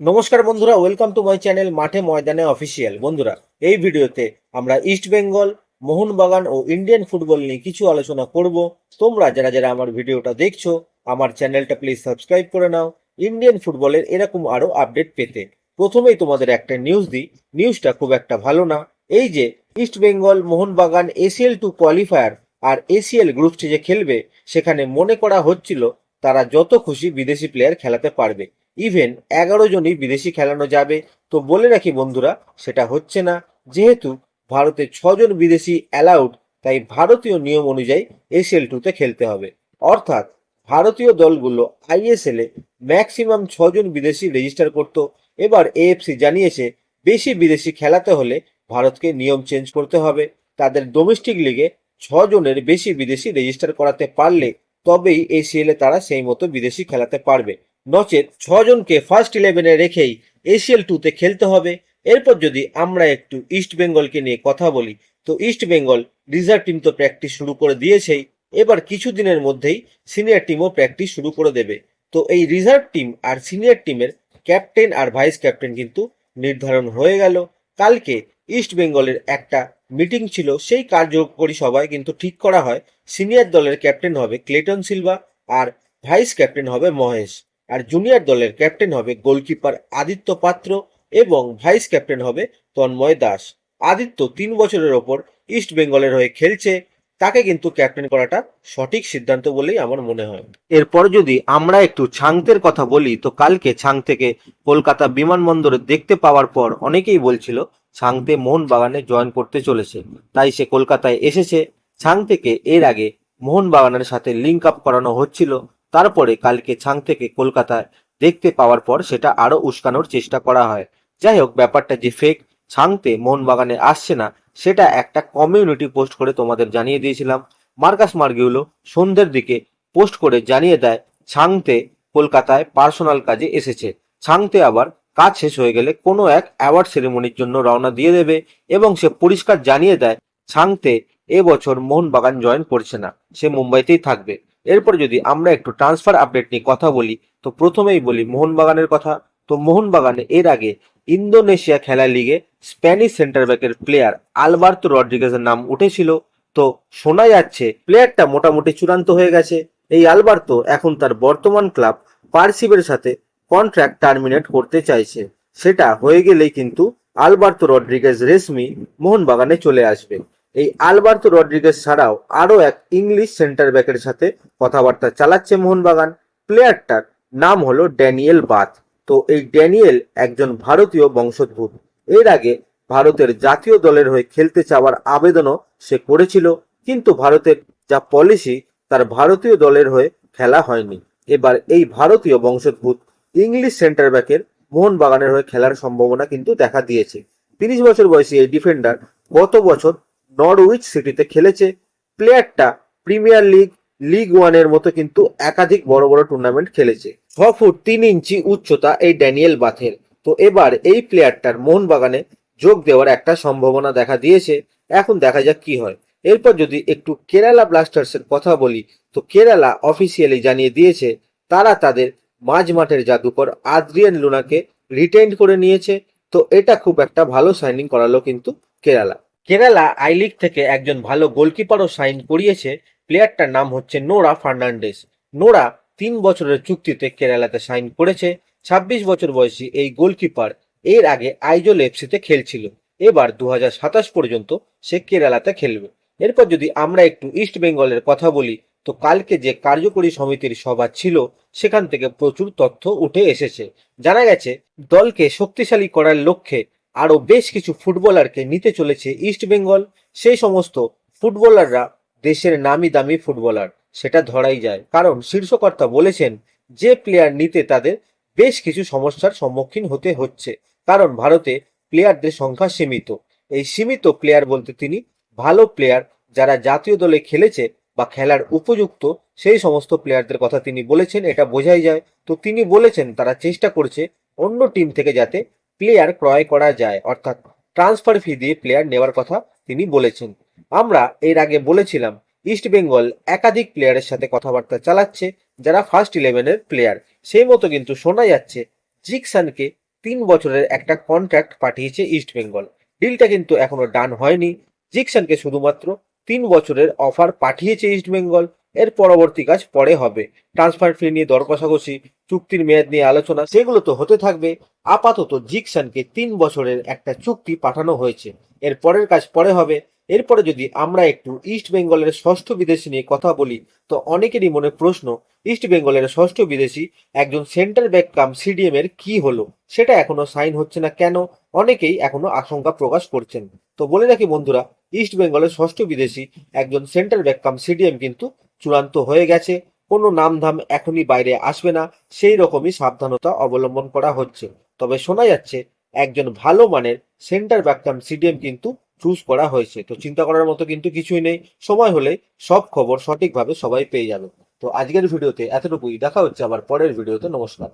নমস্কার বন্ধুরা welcome to my channel মাঠে ময়দানে অফিসিয়াল বন্ধুরা, এই ভিডিওতে আমরা ইস্ট বেঙ্গল মোহনবাগান ও ইন্ডিয়ান ফুটবল নিয়ে কিছু আলোচনা করব। তোমরা যারা যারা আমার ভিডিওটা দেখছ, আমার চ্যানেলটা প্লিজ সাবস্ক্রাইব করে নাও। ইন্ডিয়ান ফুটবলের এরকম আরও আপডেট পেতে। প্রথমেই তোমাদের একটা নিউজ দিই। নিউজটা খুব একটা ভালো না। এই যে East Bengal Mohun Bagan ACL two qualifier আর এসিএল গ্রুপ স্টেজে খেলবে, সেখানে মনে করা হচ্ছিল তারা যত খুশি বিদেশি প্লেয়ার খেলাতে পারবে। ইভেন এগারো জনই বিদেশি খেলানো যাবে। তো বলে রাখি বন্ধুরা, সেটা হচ্ছে না। যেহেতু ভারতে ছজন বিদেশি অ্যালাউড তাই ভারতীয় নিয়ম অনুযায়ী এসিএল টুতে খেলতে হবে। অর্থাৎ ভারতীয় দলগুলো আইএসএল এ ম্যাক্সিমাম ছজন বিদেশি রেজিস্টার করত। এবার এএফসি জানিয়েছে, বেশি বিদেশি খেলাতে হলে ভারতকে নিয়ম চেঞ্জ করতে হবে। তাদের ডোমেস্টিক লিগে ছজনের বেশি বিদেশি রেজিস্টার করাতে পারলে তবেই এসিএল তারা সেই মতো বিদেশি খেলাতে পারবে। নচেত ছজনকে ফার্স্ট ইলেভেনে রেখেই এসিএল টুতে খেলতে হবে। এরপর যদি আমরা একটু ইস্ট বেঙ্গলকে নিয়ে কথা বলি, তো ইস্ট বেঙ্গল রিজার্ভ টিম তো প্র্যাকটিস শুরু করে দিয়েছেই। এবার কিছু দিনের মধ্যেই সিনিয়র টিমও প্র্যাকটিস শুরু করে দেবে। তো এই রিজার্ভ টিম আর সিনিয়র টিমের ক্যাপ্টেন আর ভাইস ক্যাপ্টেন কিন্তু নির্ধারণ হয়ে গেল। কালকে ইস্ট বেঙ্গলের একটা মিটিং ছিল, সেই কার্যকরী সভায় কিন্তু ঠিক করা হয়। সিনিয়র দলের ক্যাপ্টেন হবে ক্লেটন সিলভা আর ভাইস ক্যাপ্টেন হবে মহেশ। আর জুনিয়র দলের ক্যাপ্টেন হবে গোলকিপার আদিত্য পাত্র এবং ভাইস ক্যাপ্টেন হবে তন্ময় দাস। আদিত্য তিন বছরের ওপর ইস্ট বেঙ্গলের হয়ে খেলছে, তাকে কিন্তু ক্যাপ্টেন করাটা সঠিক সিদ্ধান্ত বলেই আমার মনে হয়। এরপর যদি আমরা একটু ছাংতের কথা বলি, তো কালকে ছাং থেকে কলকাতা বিমানবন্দরে দেখতে পাওয়ার পর অনেকেই বলছিল, ছাংতে মোহনবাগানে জয়েন করতে চলেছে। তাই সে কলকাতায় এসেছে। ছাং থেকে এর আগে মোহনবাগানের সাথে লিঙ্ক আপ করানো হচ্ছিল। তারপরে কালকে ছাং থেকে কলকাতায় দেখতে পাওয়ার পর সেটা আরও উস্কানোর চেষ্টা করা হয়। যাই হোক, ব্যাপারটা যে ফেক ছাংতে মোহনবাগানে আসছে না, সেটা একটা কমিউনিটি পোস্ট করে তোমাদের জানিয়ে দিয়েছিলাম। মার্কাস মার্গিউলো সন্ধ্যের দিকে পোস্ট করে জানিয়ে দেয়, ছাংতে কলকাতায় পার্সোনাল কাজে এসেছে। ছাংতে আবার কাজ শেষ হয়ে গেলে কোনো এক অ্যাওয়ার্ড সেরেমনির জন্য রওনা দিয়ে দেবে এবং সে পরিষ্কার জানিয়ে দেয়, ছাংতে এবছর মোহনবাগান জয়েন করছে না, সে মুম্বাইতেই থাকবে। এরপর যদি আমরা একটু ট্রান্সফার আপডেট নিয়ে কথা বলি, তো প্রথমেই বলি মোহনবাগানের কথা। তো মোহনবাগানে এর আগে ইন্দোনেশিয়া খেলা লিগে স্প্যানিশ সেন্টার ব্যাকের প্লেয়ার আলবার্তো রড্রিগেজের নাম উঠেছিল। তো শোনা যাচ্ছে প্লেয়ারটা মোটামুটি চূড়ান্ত হয়ে গেছে। এই আলবার্তো এখন তার বর্তমান ক্লাব পার্সিবের সাথে কন্ট্রাক্ট টার্মিনেট করতে চাইছে। সেটা হয়ে গেলেই কিন্তু আলবার্তো রড্রিগেজ রেশমি মোহনবাগানে চলে আসবে। এই আলবার্তো রড্রিগেজ ছাড়াও আরও এক ইংলিশ সেন্টার ব্যাকের সাথে কথাবার্তা চালাচ্ছে মোহনবাগান। প্লেয়ারটার নাম হলো ড্যানিয়েল বাথ। তো এই ড্যানিয়েল একজন ভারতীয় বংশোদ্ভূত। এর আগে ভারতের জাতীয় দলের হয়ে খেলতে চাওয়ার আবেদনও সে করেছিল, কিন্তু ভারতের যা পলিসি, তার ভারতীয় দলের হয়ে খেলা হয়নি। এবার এই ভারতীয় বংশোদ্ভূত ইংলিশ সেন্টার ব্যাকের মোহনবাগানের হয়ে খেলার সম্ভাবনা কিন্তু দেখা দিয়েছে। তিরিশ বছর বয়সী এই ডিফেন্ডার গত বছর নরউইচ সিটিতে খেলেছে। প্লেয়ারটা প্রিমিয়ার লিগ লিগ ওয়ানের মতো কিন্তু একাধিক বড় বড় টুর্নামেন্ট খেলেছে। ছ ফুট তিন ইঞ্চি উচ্চতা এই ড্যানিয়েল বাথের। তো এবার এই প্লেয়ারটার মোহনবাগানে যোগ দেওয়ার একটা সম্ভাবনা দেখা দিয়েছে। এখন দেখা যাক কি হয়। এরপর যদি একটু কেরালা ব্লাস্টার্সের কথা বলি, তো কেরালা অফিসিয়ালি জানিয়ে দিয়েছে, তারা তাদের মাঝ মাঠের জাদুকর আদ্রিয়ান লুনাকে রিটেন্ড করে নিয়েছে। তো এটা খুব একটা ভালো সাইনিং করালো কিন্তু কেরালা। কেরালা আই লিগ থেকে একজন ভালো গোলকিপারও সাইন করিয়েছে। প্লেয়ারটার নাম হচ্ছে নোরা ফার্নান্ডেস নোরা তিন বছরের চুক্তিতে কেরালাতে সাইন করেছে। ছাব্বিশ বছর বয়সী এই গোলকিপার এর আগে আইজল এফসিতে খেলছিল। এবার দু পর্যন্ত সে কেরালাতে খেলবে। এরপর যদি আমরা একটু ইস্ট বেঙ্গলের কথা বলি, তো কালকে যে কার্যকরী সমিতির সভা ছিল, সেখান থেকে প্রচুর তথ্য উঠে এসেছে। জানা গেছে, দলকে শক্তিশালী করার লক্ষ্যে আরও বেশ কিছু ফুটবলারকে নিতে চলেছে ইস্ট বেঙ্গল। সেই সমস্ত ফুটবলাররা দেশের নামি দামি ফুটবলার, সেটা ধরাই যায়। কারণ শীর্ষকর্তা বলেছেন যে প্লেয়ার নিতে তাদের বেশ কিছু সমস্যার সম্মুখীন হতে হচ্ছে। কারণ ভারতে প্লেয়ারদের সংখ্যা সীমিত। এই সীমিত প্লেয়ার বলতে তিনি ভালো প্লেয়ার যারা জাতীয় দলে খেলেছে বা খেলার উপযুক্ত, সেই সমস্ত প্লেয়ারদের কথা তিনি বলেছেন, এটা বোঝাই যায়। তো তিনি বলেছেন তারা চেষ্টা করছে অন্য টিম থেকে যাতে প্লেয়ার ক্রয় করা যায়, অর্থাৎ ট্রান্সফার ফি দিয়ে প্লেয়ার নেওয়ার কথা তিনি বলেছেন। আমরা এর আগে বলেছিলাম ইস্ট বেঙ্গল একাধিক প্লেয়ারের সাথে কথাবার্তা চালাচ্ছে, যারা ফার্স্ট ইলেভেনের প্লেয়ার সেই মতো কিন্তু শোনা যাচ্ছে জিকসানকে তিন বছরের একটা কন্ট্রাক্ট পাঠিয়েছে ইস্ট বেঙ্গল ডিলটা কিন্তু এখনও ডান হয়নি। জিকসানকে শুধুমাত্র তিন বছরের অফার পাঠিয়েছে ইস্ট বেঙ্গল এর পরবর্তী কাজ পরে হবে। ট্রান্সফার ফি নিয়ে দর কষাকষি চুক্তির মেয়াদ নিয়ে আলোচনা, সেগুলো তো হতে থাকবে। আপাতত জিকসনকে তিন বছরের একটা চুক্তি পাঠানো হয়েছে। এর পরের কাজ পরে হবে। এরপরে যদি আমরা একটু ইস্ট বেঙ্গলের ষষ্ঠ বিদেশি নিয়ে কথা বলি, তো অনেকেরই মনে প্রশ্ন, ইস্ট বেঙ্গলের ষষ্ঠ বিদেশি একজন সেন্টার ব্যাক কাম সিডিএম এর কি হলো? সেটা এখনও সাইন হচ্ছে না কেন? অনেকেই এখনও আশঙ্কা প্রকাশ করছেন। তো বলে রাখি বন্ধুরা, ইস্ট বেঙ্গলের ষষ্ঠ বিদেশি একজন সেন্টার ব্যাক কাম সিডিএম কিন্তু চূড়ান্ত হয়ে গেছে। কোনো নামধাম এখনই বাইরে আসবে না। সেই রকমই সাবধানতা অবলম্বন করা হচ্ছে। তবে শোনা যাচ্ছে একজন ভালো মানের সেন্টার ব্যাক কাম সিডিএম কিন্তু চুজ করা হয়েছে। তো চিন্তা করার মতো কিন্তু কিছুই নেই। সময় হলে সব খবর সঠিকভাবে সবাই পেয়ে যাবে। তো আজকের ভিডিওতে এতটুকুই। দেখা হচ্ছে আবার পরের ভিডিওতে। নমস্কার।